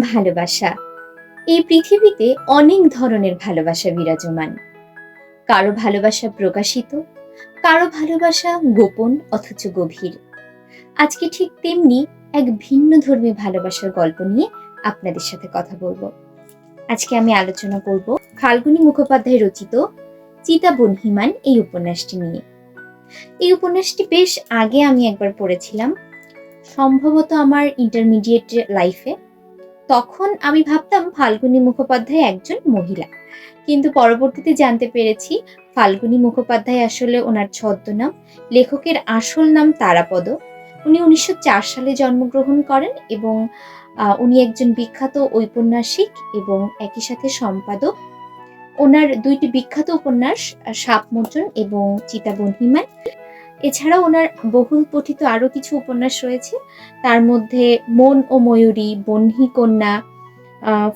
ভালোবাসা। এই পৃথিবীতে অনেক ধরনের ভালোবাসা বিরাজমান। কারও ভালোবাসা প্রকাশিত, কারও ভালোবাসা গোপন অথচ গভীর। আজকে ঠিক তেমনি এক ভিন্ন ধর্মী ভালোবাসার গল্প নিয়ে আপনাদের সাথে কথা বলব। আজকে আমি আলোচনা করব ফাল্গুনী মুখোপাধ্যায় রচিত চিতা বনহিমান এই উপন্যাসটি নিয়ে। এই উপন্যাসটি বেশ আগে আমি একবার পড়েছিলাম। সম্ভবত আমার ইন্টারমিডিয়েট লাইফে তখন আমি ভাবতাম ফাল্গুনী মুখোপাধ্যায় একজন মহিলা। কিন্তু পরবর্তীতে জানতে পেরেছি ফাল্গুনী মুখোপাধ্যায় আসলে ওনার ছদ্মনাম, লেখকের আসল নাম তারাপদ। উনি উনিশশো চার সালে জন্মগ্রহণ করেন এবং উনি একজন বিখ্যাত ঔপন্যাসিক এবং একই সাথে সম্পাদক। ওনার দুইটি বিখ্যাত উপন্যাস সাপমোচন এবং চিতাবন হিমান এছাড়াও ওনার বহুল পঠিত আরও কিছু উপন্যাস রয়েছে। তার মধ্যে মন ও ময়ূরী বহ্নি কন্যা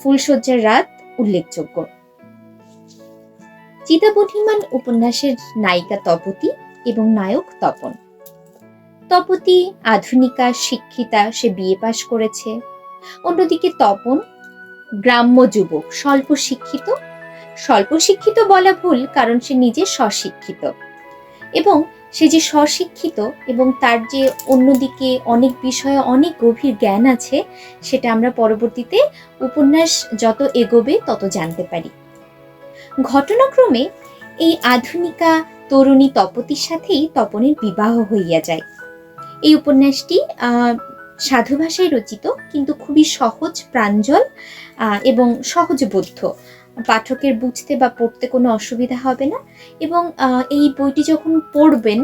ফুলশয্যার রাত উল্লেখযোগ্য। চিতাবধিমান উপন্যাসের নায়িকা তপতি এবং নায়ক তপন। তপতি আধুনিকা, শিক্ষিতা, সে বিয়ে পাশ করেছে। অন্যদিকে তপন গ্রাম্য যুবক, স্বল্প শিক্ষিত। স্বল্প শিক্ষিত বলা ভুল, কারণ সে নিজে স্বশিক্ষিত। এবং সে যে স্বশিক্ষিত এবং তার যে অন্যদিকে অনেক বিষয়ে অনেক গভীর জ্ঞান আছে, সেটা আমরা পরবর্তীতে উপন্যাস যত এগোবে তত জানতে পারি। ঘটনাক্রমে এই আধুনিকা তরুণী তপতির সাথেই তপনের বিবাহ হইয়া যায়। এই উপন্যাসটি সাধু ভাষায় রচিত, কিন্তু খুবই সহজ, প্রাঞ্জল এবং সহজবোধ্য। পাঠকের বুঝতে বা পড়তে কোনো অসুবিধা হবে না। এবং এই বইটি যখন পড়বেন,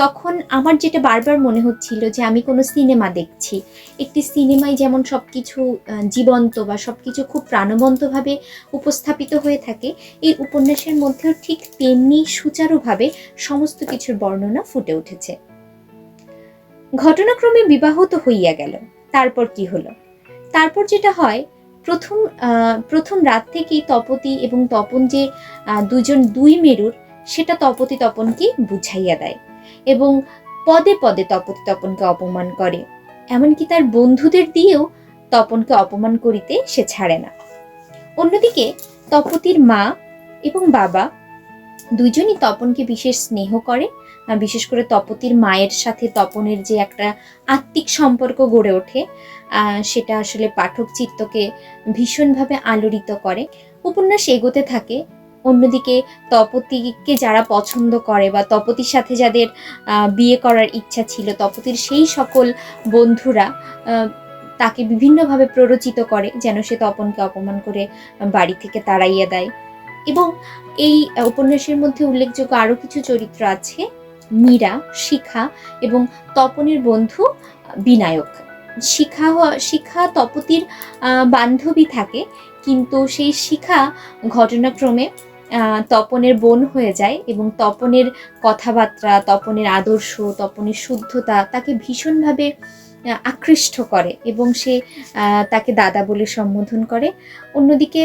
তখন আমার যেটা বারবার মনে হচ্ছিল যে আমি কোনো সিনেমা দেখছি। একটি সিনেমায় যেমন সব কিছু জীবন্ত বা সব কিছু খুব প্রাণবন্তভাবে উপস্থাপিত হয়ে থাকে, এই উপন্যাসের মধ্যেও ঠিক তেমনি সুচারুভাবে সমস্ত কিছুর বর্ণনা ফুটে উঠেছে। ঘটনাক্রমে বিবাহ তো হইয়া গেল, তারপর কি হলো? তারপর যেটা হয় প্রথম প্রথম রাত থেকেই তপতি এবং তপন যে দুজন দুই মেরুর, সেটা তপতি তপনকে বুঝাইয়া দেয় এবং পদে পদে তপতি তপনকে অপমান করে। এমনকি তার বন্ধুদের দিয়েও তপনকে অপমান করিতে সে ছাড়ে না। অন্যদিকে তপতির মা এবং বাবা দুইজনই তপনকে বিশেষ স্নেহ করে বিশেষ করে তপতির মায়ের সাথে তপনের যে একটা আত্মিক সম্পর্ক গড়ে ওঠে সেটা আসলে পাঠক চিত্তকে ভীষণভাবে আলোড়িত করে। উপন্যাস এগোতে থাকে, অন্যদিকে তপতিকে যারা পছন্দ করে বা তপতির সাথে যাদের বিয়ে করার ইচ্ছা ছিল, তপতির সেই সকল বন্ধুরা তাকে বিভিন্নভাবে প্ররোচিত করে যেন সে তপনকে অপমান করে বাড়ি থেকে তাড়াইয়া দেয়। এবং এই উপন্যাসের মধ্যে উল্লেখযোগ্য আরও কিছু চরিত্র আছে। মীরা, শিখা এবং তপনের বন্ধু, বিনায়ক। শিখা শিখা তপতির বান্ধবী থাকে, কিন্তু সেই শিখা ঘটনাক্রমে তপনের বোন হয়ে যায় এবং তপনের কথাবার্তা, তপনের আদর্শ, তপনের শুদ্ধতা তাকে ভীষণভাবে আকৃষ্ট করে এবং সে তাকে দাদা বলে সম্বোধন করে। অন্যদিকে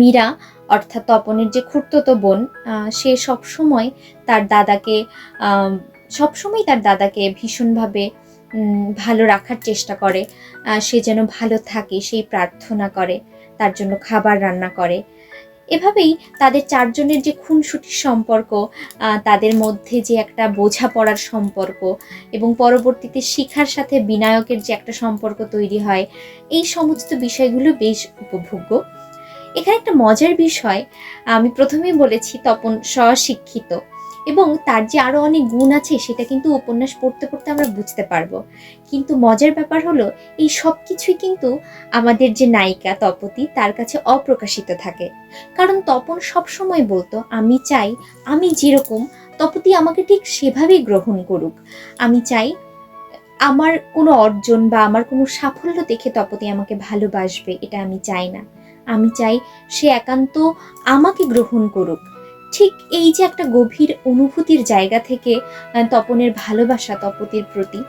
মীরা অর্থাৎ তপনের যে খুঁড়তো বোন সে সবসময় তার দাদাকে সবসময় তার দাদাকে ভীষণভাবে ভালো রাখার চেষ্টা করে। সে যেন ভালো থাকে, সেই প্রার্থনা করে, তার জন্য খাবার রান্না করে। এভাবেই তাদের চারজনের যে খুনসুটির সম্পর্ক তাদের মধ্যে যে একটা বোঝাপড়ার সম্পর্ক এবং পরবর্তীতে শিখার সাথে বিনায়কের যে একটা সম্পর্ক তৈরি হয়, এই সমস্ত বিষয়গুলো বেশ উপভোগ্য। এখানে একটা মজার বিষয়, আমি প্রথমেই বলেছি তপন স্বশিক্ষিত এবং তার যে আরও অনেক গুণ আছে সেটা কিন্তু উপন্যাস পড়তে পড়তে আমরা বুঝতে পারব। কিন্তু মজার ব্যাপার হলো, এই সব কিছুই কিন্তু আমাদের যে নায়িকা তপতি তার কাছে অপ্রকাশিত থাকে। কারণ তপন সবসময় বলতো, আমি চাই আমি যেরকম, তপতি আমাকে ঠিক সেভাবেই গ্রহণ করুক। আমি চাই আমার কোনো অর্জন বা আমার কোনো সাফল্য দেখে তপতি আমাকে ভালোবাসবে, এটা আমি চাই না। আমি চাই সে একান্ত আমাকে গ্রহণ করুক। ঠিক এই যে একটা গভীর অনুভূতির জায়গা থেকে তপনের ভালোবাসা তপতির প্রতি,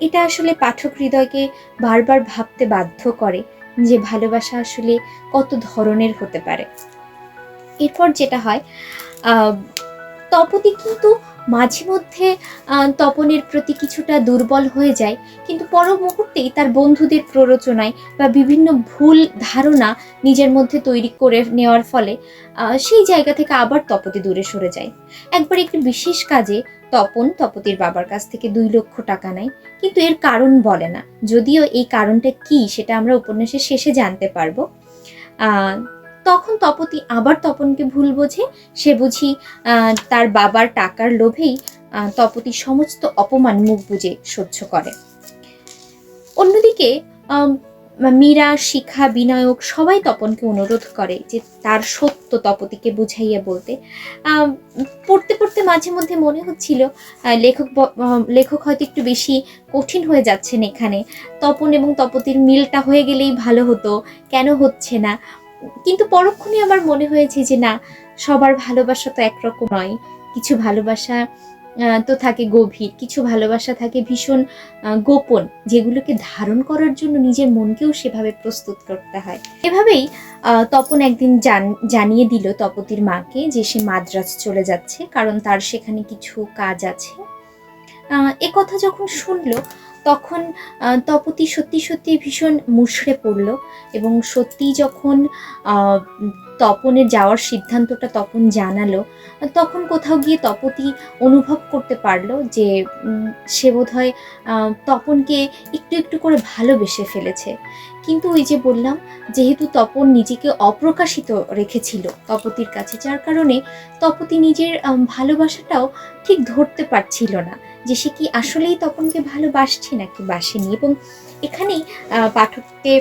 এটা আসলে পাঠক হৃদয়কে বারবার ভাবতে বাধ্য করে যে ভালোবাসা আসলে কত ধরনের হতে পারে। এরপর যেটা হয় তপতি কিন্তু মাঝে মধ্যে তপনের প্রতি কিছুটা দুর্বল হয়ে যায়। কিন্তু পর মুহূর্তেই তার বন্ধুদের প্ররোচনায় বা বিভিন্ন ভুল ধারণা নিজের মধ্যে তৈরি করে নেওয়ার ফলে সেই জায়গা থেকে আবার তপতি দূরে সরে যায়। একবার একটি বিশেষ কাজে তপন তপতির বাবার কাছ থেকে দুই লক্ষ টাকা নেয়, কিন্তু এর কারণ বলে না। যদিও এই কারণটা কি সেটা আমরা উপন্যাসের শেষে জানতে পারব। তখন তপতি আবার তপনকে ভুল বোঝে। সে বুঝি তার বাবার টাকার লোভেই তপতি সমস্ত অপমান মুখ বুজে সহ্য করে। অন্যদিকে মীরা, শিখা, বিনায়ক সবাই তপনকে অনুরোধ করে যে তার সত্য তপতিকে বুঝাইয়া বলতে। পড়তে পড়তে মাঝে মধ্যে মনে হচ্ছিল লেখক লেখক হয়তো একটু বেশি কঠিন হয়ে যাচ্ছেন এখানে। তপন এবং তপতির মিলটা হয়ে গেলেই ভালো হতো, কেন হচ্ছে না? কিন্তু পরক্ষণে আমার মনে হয়েছে যে না, সবার ভালোবাসা তো একরকম নয়। কিছু ভালোবাসা তো থাকে গভীর, কিছু ভালোবাসা থাকে ভীষণ গোপন, যেগুলোকে ধারণ করার জন্য নিজের মনকেও সেভাবে প্রস্তুত করতে হয়। এভাবেই তপন একদিন জান- জানিয়ে দিল তপতির মাকে যে সে মাদ্রাজ চলে যাচ্ছে, কারণ তার সেখানে কিছু কাজ আছে। এ কথা যখন শুনলো তখন তপতি সত্যি সত্যি ভীষণ মুষড়ে পড়ল এবং সত্যি যখন আহ, তপনের যাওয়ার সিদ্ধান্তটা তপন জানালো তখন কোথাও গিয়ে তপতি অনুভব করতে পারল যে সে বোধহয় তপনকে একটু একটু করে ভালোবেসে ফেলেছে। কিন্তু ওই যে বললাম যেহেতু তপন নিজেকে অপ্রকাশিত রেখেছিল তপতির কাছে যার কারণে তপতি নিজের ভালোবাসাটাও ঠিক ধরতে পারছিল না। যে সে কি আসলেই তপনকে ভালোবাসছে নাকি বাসেনি? এবং এখানেই পাঠককে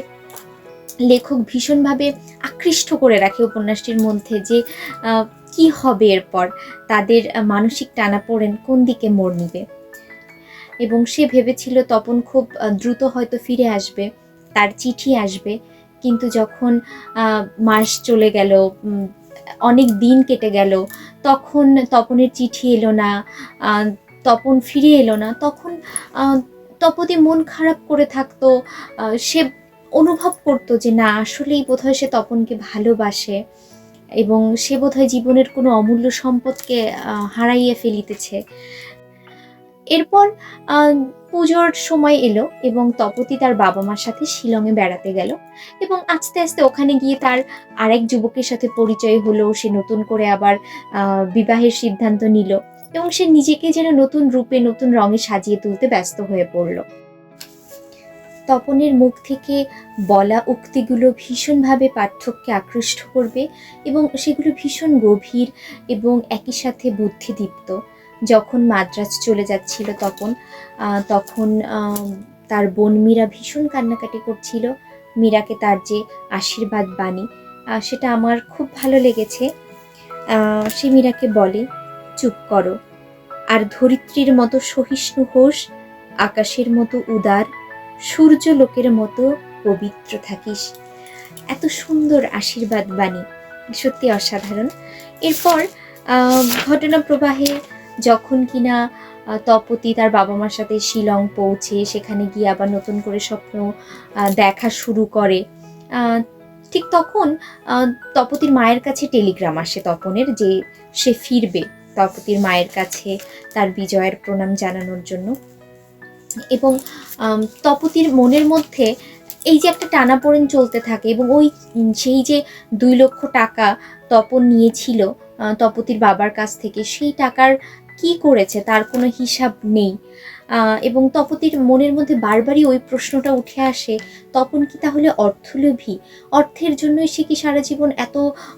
লেখক ভীষণভাবে আকৃষ্ট করে রাখে উপন্যাসটির মধ্যে যে কি হবে এরপর? তাদের মানসিক টানাপোড়েন কোন দিকে মোড় নিবে? এবং সে ভেবেছিল তপন খুব দ্রুত হয়তো ফিরে আসবে, তার চিঠি আসবে। কিন্তু যখন মাস চলে গেল অনেক দিন কেটে গেল, তখন তপনের চিঠি এলো না তপন ফিরে এলো না। তখন তপতি মন খারাপ করে থাকতো। সে অনুভব করতো যে, না, আসলেই বোধহয় সে তপনকে ভালোবাসে এবং সে বোধহয় জীবনের কোনো অমূল্য সম্পদকে হারাইয়ে ফেলিতেছে। এরপর পুজোর সময় এলো এবং তপতি তার বাবা মার সাথে শিলংয়ে বেড়াতে গেল এবং আস্তে আস্তে ওখানে গিয়ে তার আরেক যুবকের সাথে পরিচয় হলো। সে নতুন করে আবার বিবাহের সিদ্ধান্ত নিল। এবং সে নিজেকে যেন নতুন রূপে নতুন রঙে সাজিয়ে তুলতে ব্যস্ত হয়ে পড়ল। তপনের মুখ থেকে বলা উক্তিগুলো ভীষণভাবে পাঠককে আকৃষ্ট করবে এবং সেগুলো ভীষণ গভীর এবং একই সাথে বুদ্ধিদীপ্ত। যখন মাদ্রাজ চলে যাচ্ছিল তখন আহ, তার বোন মীরা ভীষণ কান্নাকাটি করছিল। মীরাকে তার যে আশীর্বাদ বাণী সেটা আমার খুব ভালো লেগেছে। সে মীরাকে বলে চুপ করো। আর ধরিত্রীর মতো সহিষ্ণু হোস, আকাশের মতো উদার, সূর্য লোকের মতো পবিত্র থাকিস। এত সুন্দর আশীর্বাদ বাণী, সত্যি অসাধারণ। এরপর ঘটনা প্রবাহে যখন কিনা তপতি তার বাবা মার সাথে শিলং পৌঁছে, সেখানে গিয়ে আবার নতুন করে স্বপ্ন দেখা শুরু করে। ঠিক তখন তপতির মায়ের কাছে টেলিগ্রাম আসে তপনের যে সে ফিরবে। তপতির মায়ের কাছে তার বিজয়ের প্রণাম জানানোর জন্য। এবং তপতির মনের মধ্যে এই যে একটা টানাপোড়েন চলতে থাকে এবং ওই সেই যে দুই লক্ষ টাকা তপন নিয়েছিল তপতির বাবার কাছ থেকে, সেই টাকার কি করেছে? তার কোনো হিসাব নেই। এবং তপতির মনের মধ্যে বারবারই ওই প্রশ্নটা উঠে আসে, তপন কি তাহলে অর্থলোভী? অর্থের জন্যই সে কি সারা জীবন এত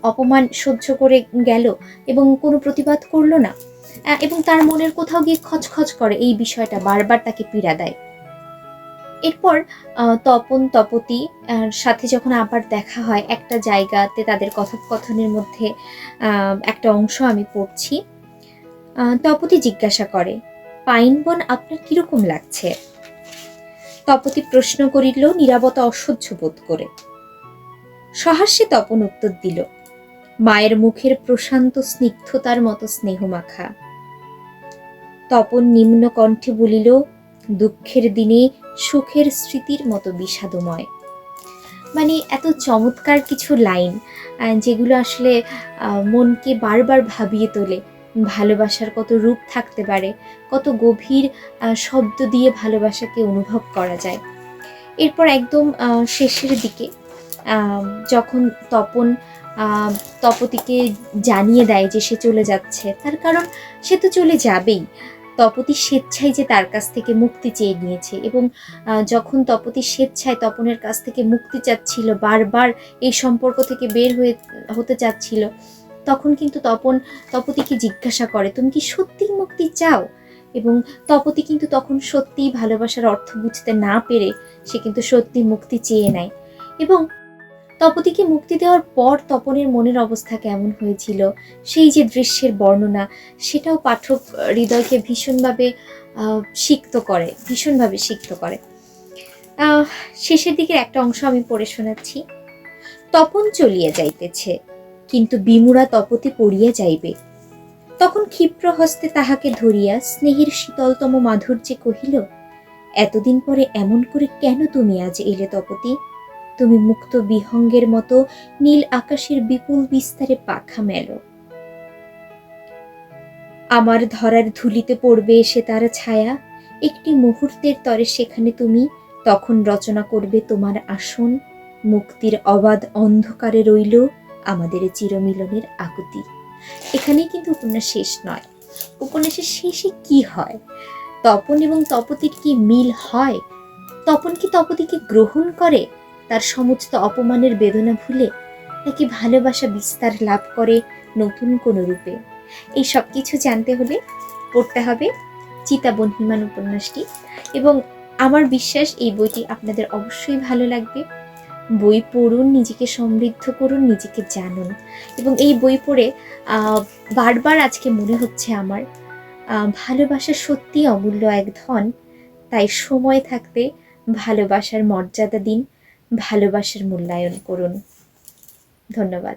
অপমান সহ্য করে গেল এবং কোনো প্রতিবাদ করল না? এবং তার মনের কোথাও গিয়ে খচখচ করে, এই বিষয়টা বারবার তাকে পীড়া দেয়। এরপর তপন, তপতি সাথে যখন আবার দেখা হয়, একটা জায়গাতে তাদের কথোপকথনের মধ্যে একটা অংশ আমি পড়ছি তপতি জিজ্ঞাসা করে পাইন বন আপনার কীরকম লাগছে? তপতি প্রশ্ন করিল নিরাপত্তা অসহ্য বোধ করে। সহাস্যে তপন উত্তর দিল, মায়ের মুখের প্রশান্ত স্নিগ্ধতার মতো স্নেহমাখা তপন নিম্ন কণ্ঠে বলিল, দুঃখের দিনে সুখের স্মৃতির মতো বিষাদময়। মানে এত চমৎকার কিছু লাইন যেগুলো আসলে মনকে বারবার ভাবিয়ে তোলে। ভালোবাসার কত রূপ থাকতে পারে, কত গভীর শব্দ দিয়ে ভালোবাসাকে অনুভব করা যায়। এরপর একদম শেষের দিকে যখন তপন তপতিকে জানিয়ে দেয় যে সে চলে যাচ্ছে, তার কারণ সে তো চলে যাবেই। তপতি স্বেচ্ছায় যে তার কাছ থেকে মুক্তি চেয়ে নিয়েছে এবং যখন তপতি স্বেচ্ছায় তপনের কাছ থেকে মুক্তি চাচ্ছিল, বারবার এই সম্পর্ক থেকে বের হয়ে, হতে চাচ্ছিল তখন কিন্তু তপন তপতিকে জিজ্ঞাসা করে, তুমি কি সত্যিই মুক্তি চাও? এবং তপতি কিন্তু তখন সত্যিই ভালোবাসার অর্থ বুঝতে না পেরে সে কিন্তু সত্যি মুক্তি চেয়ে নেয়। এবং তপতিকে মুক্তি দেওয়ার পর তপনের মনের অবস্থা কেমন হয়েছিল, সেই যে দৃশ্যের বর্ণনা, সেটাও পাঠক হৃদয়কে ভীষণভাবে সিক্ত করে, ভীষণভাবে সিক্ত করে। শেষের দিকের একটা অংশ আমি পড়ে শোনাচ্ছি। তপন চলিয়া যাইতেছে। কিন্তু বিমুরা তপতি পড়িয়া যাইবে। তখন ক্ষিপ্র হস্তে তাহাকে ধরিয়া স্নেহের শীতলতম মাধুর্যে কহিল, এতদিন পরে এমন করে কেন তুমি আজ এলে তপতি? তুমি মুক্ত বিহঙ্গের মতো নীল আকাশের বিপুল বিস্তারে পাখা মেলো। আমার ধরার ধুলিতে পড়বে এসে তার ছায়া, একটি মুহূর্তের তরে সেখানে তুমি তখন রচনা করবে তোমার আসন, মুক্তির অবাধ অন্ধকারে রইল আমাদের চিরমিলনের আকুতি। এখানেই কিন্তু উপন্যাস শেষ নয়। উপন্যাসের শেষে কি হয়? তপন এবং তপতির কি মিল হয়? তপন কি তপতিকে গ্রহণ করে? তার সমস্ত অপমানের বেদনা ভুলে নাকি ভালোবাসা বিস্তার লাভ করে নতুন কোনো রূপে? এই সব কিছু জানতে হলে পড়তে হবে চিতাবন হিমান উপন্যাসটি। এবং আমার বিশ্বাস এই বইটি আপনাদের অবশ্যই ভালো লাগবে। বই পড়ুন, নিজেকে সমৃদ্ধ করুন, নিজেকে জানুন। এবং এই বই পড়ে বারবার আজকে মনে হচ্ছে আমার ভালোবাসা সত্যি অমূল্য এক ধন। তাই সময় থাকতে ভালোবাসার মর্যাদা দিন, ভালোবাসার মূল্যায়ন করুন। ধন্যবাদ।